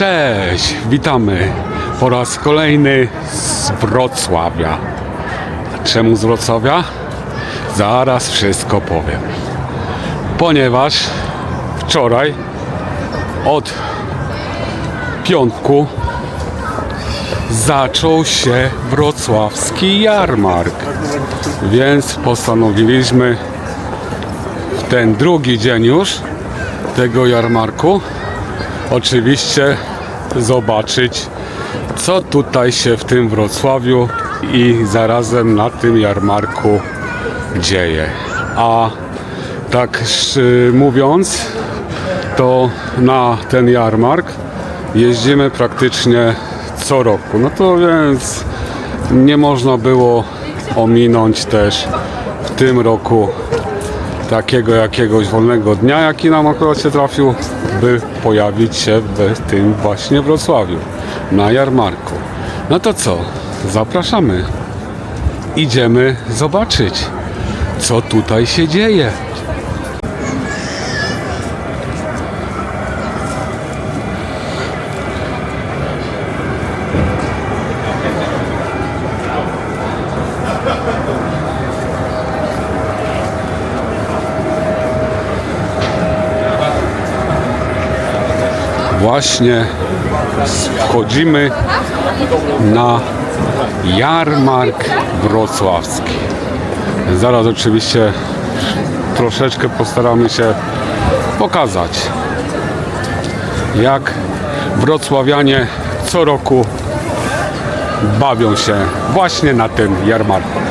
Cześć, witamy po raz kolejny z Wrocławia. Czemu z Wrocławia? Zaraz wszystko powiem. Ponieważ wczoraj od piątku zaczął się wrocławski jarmark. Więc postanowiliśmy w ten drugi dzień już tego jarmarku oczywiście zobaczyć co tutaj się w tym Wrocławiu i zarazem na tym jarmarku dzieje. A tak mówiąc, to na ten jarmark jeździmy praktycznie co roku. No to więc nie można było ominąć też w tym roku takiego jakiegoś wolnego dnia, jaki nam akurat się trafił, by pojawić się w tym właśnie Wrocławiu, na jarmarku. No to co? Zapraszamy. Idziemy zobaczyć, co tutaj się dzieje. Właśnie wchodzimy na jarmark wrocławski. Zaraz oczywiście troszeczkę postaramy się pokazać, jak wrocławianie co roku bawią się właśnie na tym jarmarku.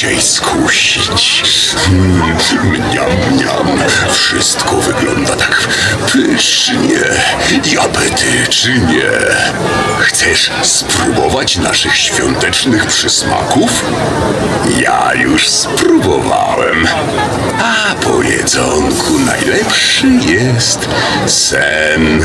Dzisiaj skusić? Mniam, mniam. Wszystko wygląda tak pysznie i apetycznie. Chcesz spróbować naszych świątecznych przysmaków? Ja już spróbowałem. A po jedzonku najlepszy jest sen.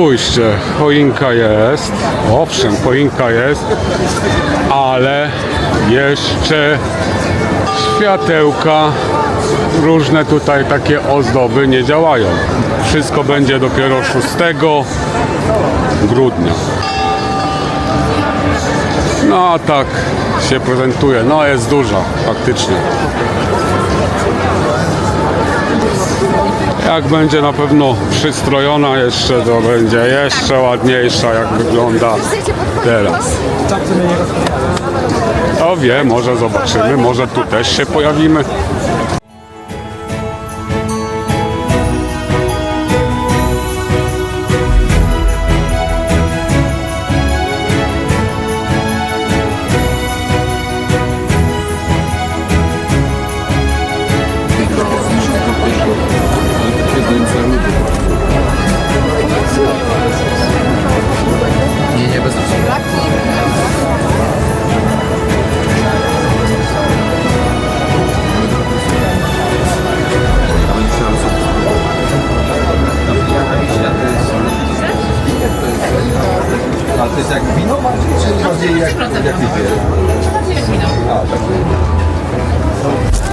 spójrzcie, choinka jest. Owszem, choinka jest, ale jeszcze światełka, różne tutaj takie ozdoby nie działają. Wszystko będzie dopiero 6 grudnia. No a tak się prezentuje. No jest duża, faktycznie. Jak będzie na pewno przystrojona jeszcze, to będzie jeszcze ładniejsza, jak wygląda teraz. O wie, może zobaczymy, może tu też się pojawimy. 180 180 180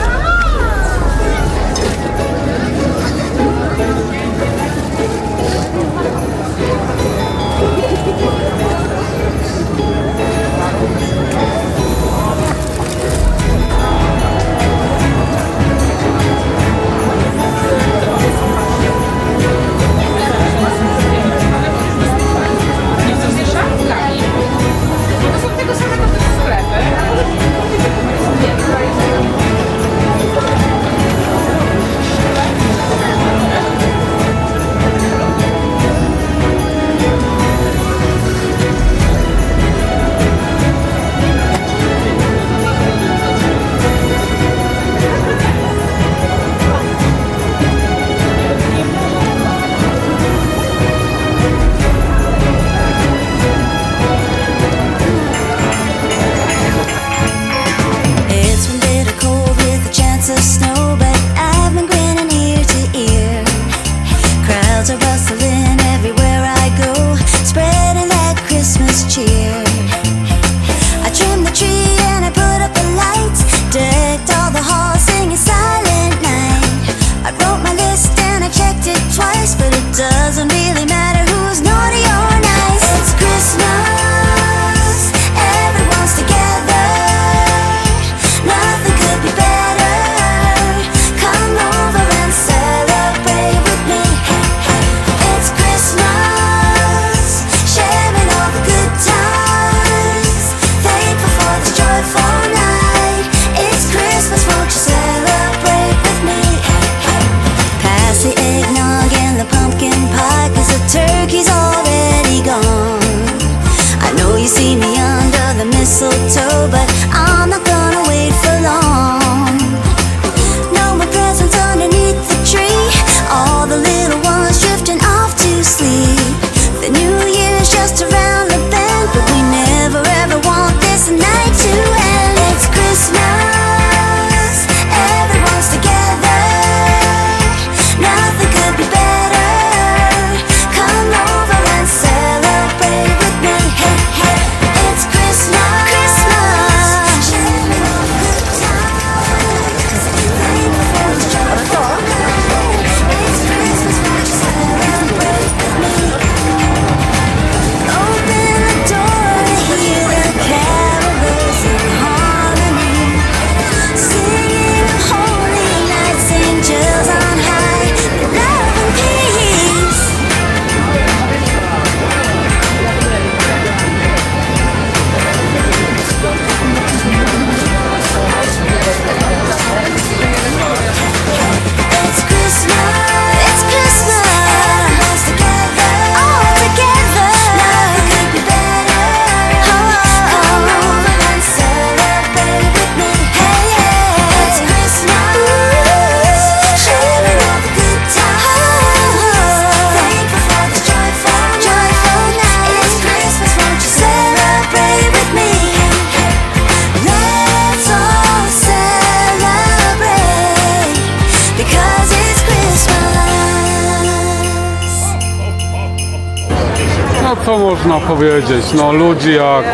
no co można powiedzieć, no ludzi jak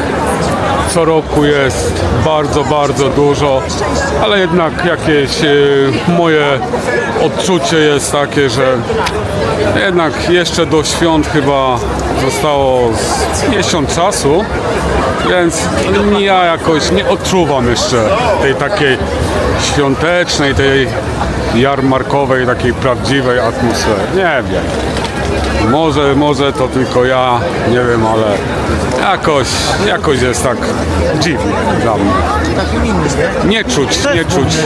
co roku jest bardzo, bardzo dużo, ale jednak jakieś e, moje odczucie jest takie, że jednak jeszcze do świąt chyba zostało z miesiąc czasu, więc ja jakoś nie odczuwam jeszcze tej takiej świątecznej, tej jarmarkowej, takiej prawdziwej atmosfery. Nie wiem. Może, może to tylko ja, nie wiem, ale jakoś, jakoś jest tak dziwnie dla mnie. Nie? Czuć, nie czuć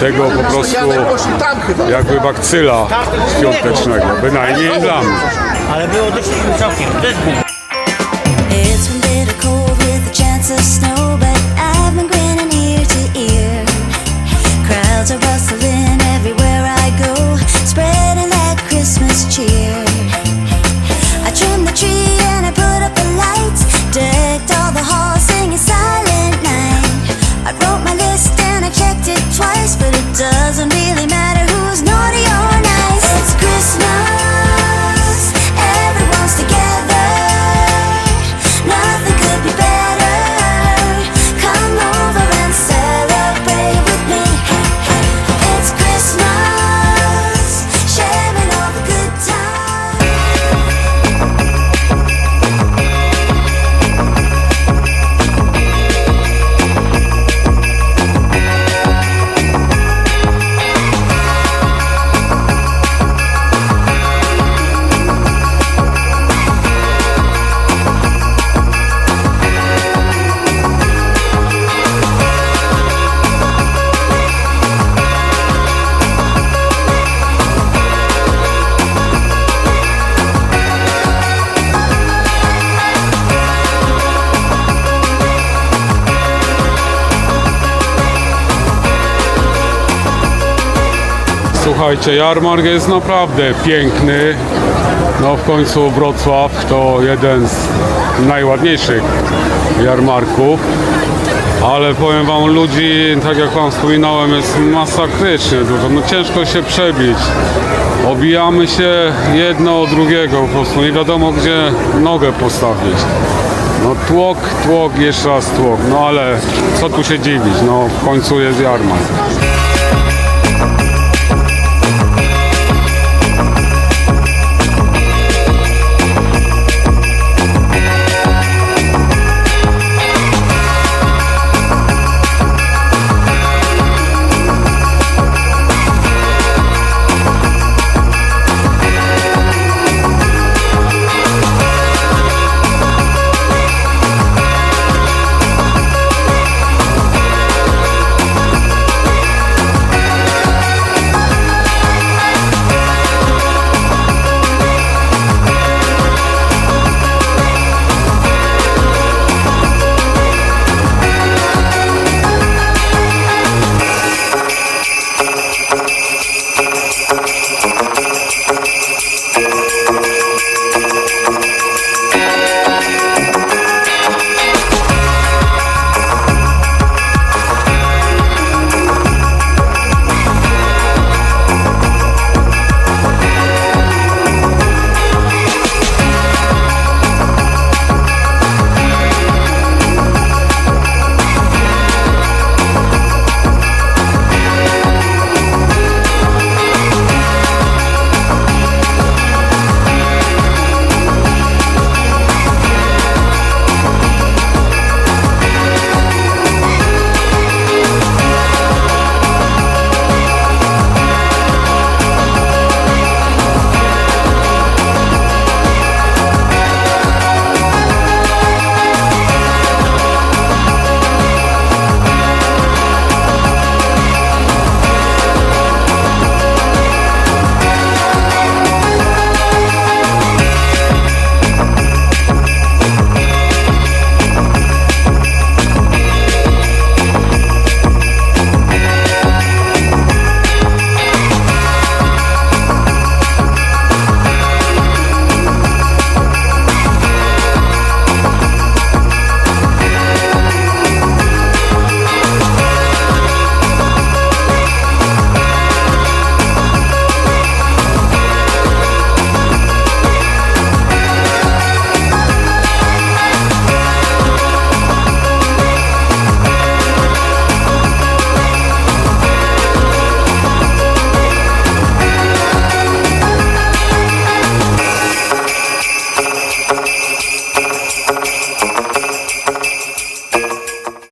tego po prostu jakby bakcyla świątecznego, bynajmniej dla mnie. Ale było dość całkiem, też Słuchajcie, jarmark jest naprawdę piękny. No w końcu Wrocław to jeden z najładniejszych jarmarków. Ale powiem wam, ludzi, tak jak wam wspominałem, jest masakrycznie dużo. No ciężko się przebić. Obijamy się jedno od drugiego, po prostu nie wiadomo gdzie nogę postawić. No tłok, tłok, jeszcze raz tłok. No ale co tu się dziwić, no w końcu jest jarmark.